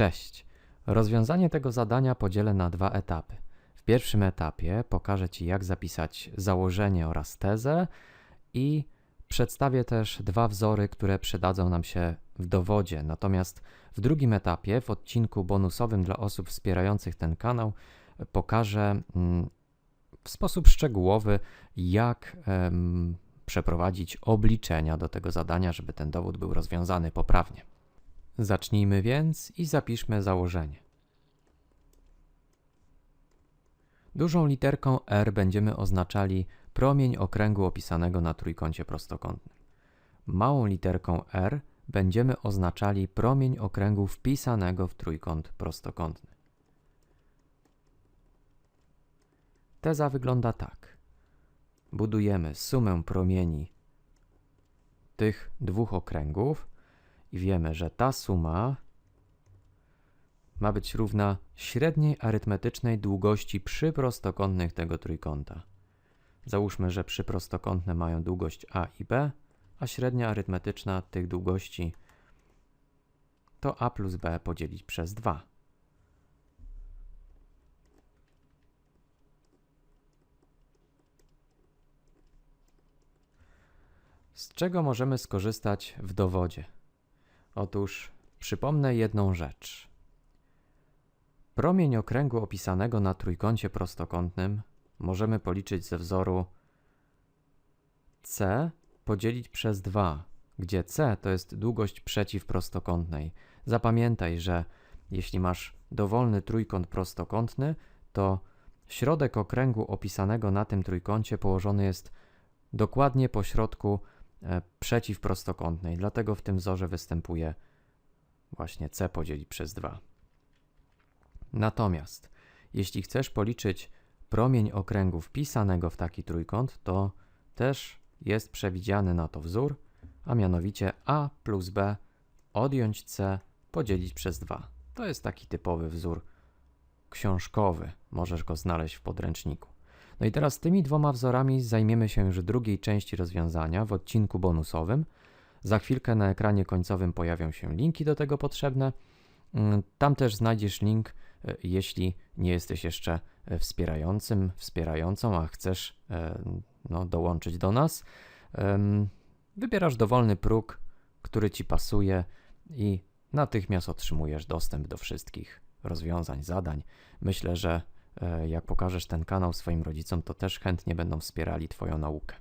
Cześć. Rozwiązanie tego zadania podzielę na dwa etapy. W pierwszym etapie pokażę Ci, jak zapisać założenie oraz tezę i przedstawię też dwa wzory, które przydadzą nam się w dowodzie. Natomiast w drugim etapie, w odcinku bonusowym dla osób wspierających ten kanał, pokażę mm, w sposób szczegółowy, jak przeprowadzić obliczenia do tego zadania, żeby ten dowód był rozwiązany poprawnie. Zacznijmy więc i zapiszmy założenie. Dużą literką R będziemy oznaczali promień okręgu opisanego na trójkącie prostokątnym. Małą literką R będziemy oznaczali promień okręgu wpisanego w trójkąt prostokątny. Teza wygląda tak. Budujemy sumę promieni tych dwóch okręgów i wiemy, że ta suma ma być równa średniej arytmetycznej długości przyprostokątnych tego trójkąta. Załóżmy, że przyprostokątne mają długość a i b, a średnia arytmetyczna tych długości to a plus b podzielić przez 2. Z czego możemy skorzystać w dowodzie? Otóż przypomnę jedną rzecz. Promień okręgu opisanego na trójkącie prostokątnym możemy policzyć ze wzoru c podzielić przez 2, gdzie c to jest długość przeciwprostokątnej. Zapamiętaj, że jeśli masz dowolny trójkąt prostokątny, to środek okręgu opisanego na tym trójkącie położony jest dokładnie po środku przeciwprostokątnej. Dlatego w tym wzorze występuje właśnie c podzielić przez 2. Natomiast jeśli chcesz policzyć promień okręgu wpisanego w taki trójkąt, to też jest przewidziany na to wzór, a mianowicie a plus b odjąć c podzielić przez 2. To jest taki typowy wzór książkowy, możesz go znaleźć w podręczniku. No i teraz tymi dwoma wzorami zajmiemy się już w drugiej części rozwiązania w odcinku bonusowym. Za chwilkę na ekranie końcowym pojawią się linki do tego potrzebne. Mm, Tam też znajdziesz link, e, jeśli nie jesteś jeszcze e, wspierającym, wspierającą, a chcesz e, no, dołączyć do nas. Wybierasz dowolny próg, który ci pasuje i natychmiast otrzymujesz dostęp do wszystkich rozwiązań, zadań. Myślę, że jak pokażesz ten kanał swoim rodzicom, to też chętnie będą wspierali Twoją naukę.